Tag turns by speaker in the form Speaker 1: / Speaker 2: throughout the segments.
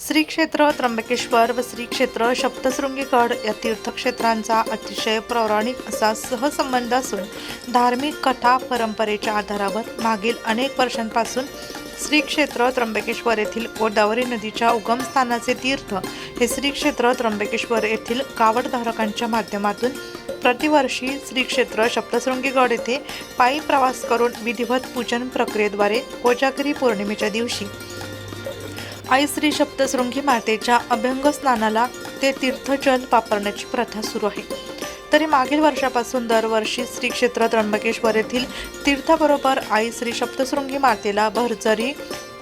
Speaker 1: श्री क्षेत्र त्र्यंबकेश्वर व श्री क्षेत्र सप्तशृंगीगड या तीर्थक्षेत्रांचा अतिशय पौराणिक असा सहसंबंध असून धार्मिक कथा परंपरेच्या आधारावर मागील अनेक वर्षांपासून श्री क्षेत्र त्र्यंबकेश्वर येथील गोदावरी नदीच्या उगमस्थानाचे तीर्थ हे श्री क्षेत्र त्र्यंबकेश्वर येथील कावडधारकांच्या माध्यमातून प्रतिवर्षी श्री क्षेत्र सप्तशृंगीगड येथे पायी प्रवास करून विधिवत पूजन प्रक्रियेद्वारे कोजागिरी पौर्णिमेच्या दिवशी आई श्री सप्तशृंगी मातेच्या अभ्यंग स्नानाला ते तीर्थजल वापरण्याची प्रथा सुरू आहे. तरी मागील वर्षापासून दरवर्षी श्री क्षेत्र त्र्यंबकेश्वर येथील तीर्थाबरोबर आई श्री सप्तशृंगी मातेला भरजरी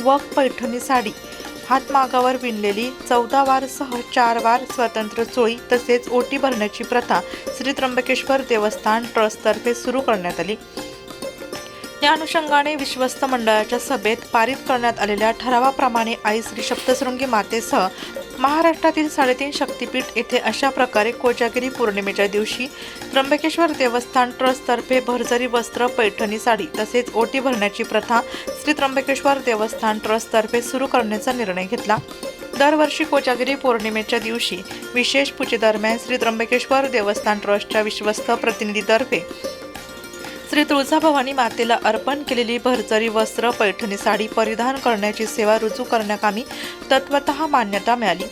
Speaker 1: व पैठणी साडी हातमागावर विणलेली चौदा वारसह चार वार स्वतंत्र चोळी तसेच ओटी भरण्याची प्रथा श्री त्र्यंबकेश्वर देवस्थान ट्रस्टतर्फे सुरू करण्यात आली. या अनुषंगाने विश्वस्त मंडळाच्या सभेत पारित करण्यात आलेल्या ठरावाप्रमाणे आई श्री सप्तशृंगी मातेसह महाराष्ट्रातील साडेतीन शक्तीपीठ येथे अशा प्रकारे कोजागिरी पौर्णिमेच्या दिवशी त्र्यंबकेश्वर देवस्थान ट्रस्टतर्फे भरजरी वस्त्र पैठणी साडी तसेच ओटी भरण्याची प्रथा श्री त्र्यंबकेश्वर देवस्थान ट्रस्टतर्फे सुरू करण्याचा निर्णय घेतला. दरवर्षी कोजागिरी पौर्णिमेच्या दिवशी विशेष पूजेदरम्यान श्री त्र्यंबकेश्वर देवस्थान ट्रस्टच्या विश्वस्त प्रतिनिधीतर्फे श्री तुळजाभवानी मातेला अर्पण केलेली भरजरी वस्त्र पैठणी साडी परिधान करण्याची सेवा रुजू करण्याकामी तत्वत मान्यता मिळाली.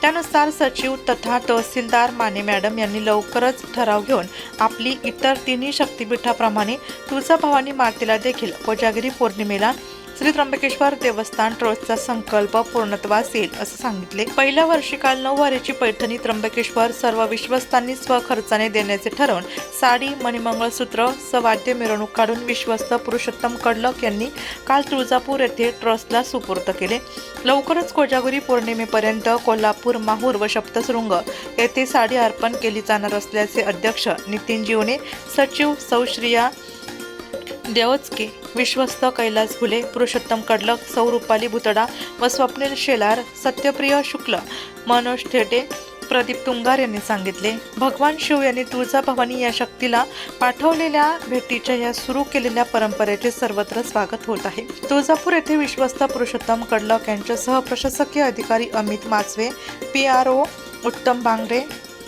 Speaker 1: त्यानुसार सचिव तथा तहसीलदार माने मॅडम यांनी लवकरच ठराव घेऊन आपली इतर तिन्ही शक्तिपीठाप्रमाणे तुळजाभवानी मातेला देखील कोजागिरी पौर्णिमेला श्री त्र्यंबकेश्वर देवस्थान ट्रस्टचा संकल्प पूर्णत्वास येईल असं सांगितले. पहिल्या वर्षी काल नऊ वारीची पैठणी त्र्यंबकेश्वर सर्व विश्वस्तांनी स्वखर्चाने देण्याचे ठरवून साडी मणिमंगळसूत्र सवाद्य मिरवणूक काढून विश्वस्त पुरुषोत्तम कडलक यांनी काल तुळजापूर येथे ट्रस्टला सुपूर्द केले. लवकरच कोजागुरी पौर्णिमेपर्यंत कोल्हापूर माहूर व सप्तशृंग येथे साडी अर्पण केली जाणार असल्याचे अध्यक्ष नितीन जीवने सचिव सौश्रिया देवचके विश्वस्त कैलास भुले पुरुषोत्तम कडलक सौरूपाली भुतडा व स्वप्नील शेलार सत्यप्रिय शुक्ल मनोज थेटे प्रदीप तुंगार यांनी सांगितले. भगवान शिव यांनी तुळजाभवानी या शक्तीला पाठवलेल्या भेटीच्या या सुरू केलेल्या परंपरेचे सर्वत्र स्वागत होत आहे. तुळजापूर येथे विश्वस्त पुरुषोत्तम कडलक यांच्यासह प्रशासकीय अधिकारी Amit Machave P R O Uttam Bangre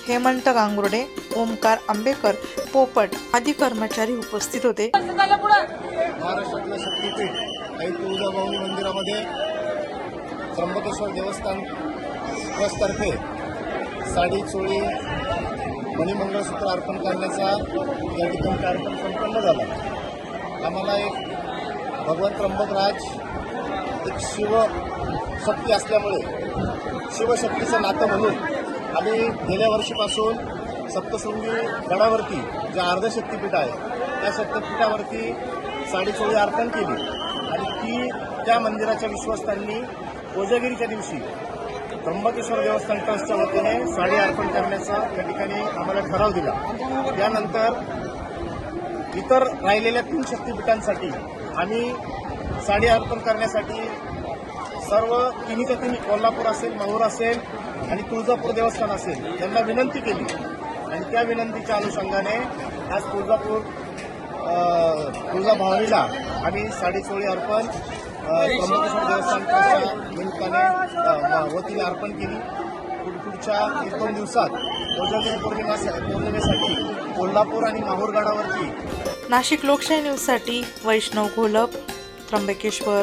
Speaker 1: Hemant Gangurde Omkar Ambekar पोपट आदी कर्मचारी उपस्थित होते.
Speaker 2: महाराष्ट्रातलं शक्तीपीठ आई तुळजाभवानी मंदिरामध्ये त्र्यंबकेश्वर देवस्थान ट्रस्टतर्फे साडी चोळी मणिमंगळसूत्र अर्पण करण्याचा या ठिकाणी कार्यक्रम संपन्न झाला. आम्हाला एक भगवान त्र्यंबकराज एक शिवशक्ती असल्यामुळे शिवशक्तीचं नातं म्हणून आम्ही गेल्या वर्षीपासून सप्तशृंगी गडावरती जे अर्धशक्तीपीठ आहे त्या सप्तपीठावरती साडीचोळी अर्पण केली. आणि ती त्या मंदिराच्या विश्वस्तांनी कोजागिरीच्या दिवशी त्र्यंबकेश्वर देवस्थान ट्रस्टच्या वतीने साडी अर्पण करण्याचा त्या ठिकाणी आम्हाला ठराव दिला. त्यानंतर इतर राहिलेल्या तीन शक्तीपीठांसाठी आम्ही साडी अर्पण करण्यासाठी सर्व तिन्हीच्या तिन्ही कोल्हापूर असेल माहूर असेल आणि तुळजापूर देवस्थान असेल त्यांना विनंती केली. आणि त्या विनंतीच्या अनुषंगाने आज तुळजापूर तुळजा तुळजाभवानीला आम्ही साडेसोळी अर्पण अ, त्र्यंबकेश्वर देवस्थान निमित्ताने वतीने अर्पण केली. पुढच्या एक दोन दिवसात कोजागिरी पौर्णिमा पौर्णिमेसाठी कोल्हापूर आणि माहूरगडावरती
Speaker 1: नाशिक लोकशाही न्यूजसाठी वैष्णव घोलप त्र्यंबकेश्वर.